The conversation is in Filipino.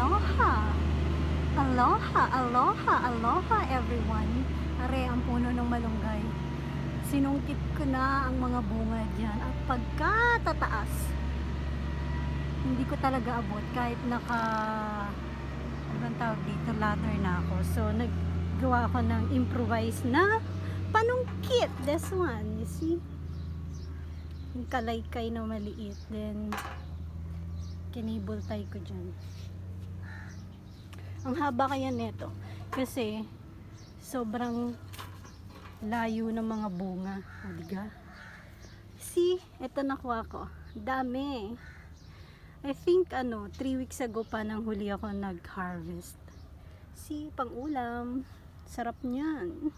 Aloha! Aloha! Aloha! Aloha everyone! Are ang puno ng malunggay. Sinungkit ko na ang mga bunga dyan. At pagkatataas, hindi ko talaga abot kahit naka ano bang tawag dito, ladder na ako. So, naggawa ako ng improvise na panungkit. This one, you see? Yung kalaykay na maliit. Then, kinibol tie ko dyan. Ang haba kaya nito. Kasi, sobrang layo ng mga bunga. O, diga? See, ito nakuha ko. Dami. I think, ano, 3 weeks ago pa nang huli ako nag-harvest. See, pang ulam. Sarap niyan.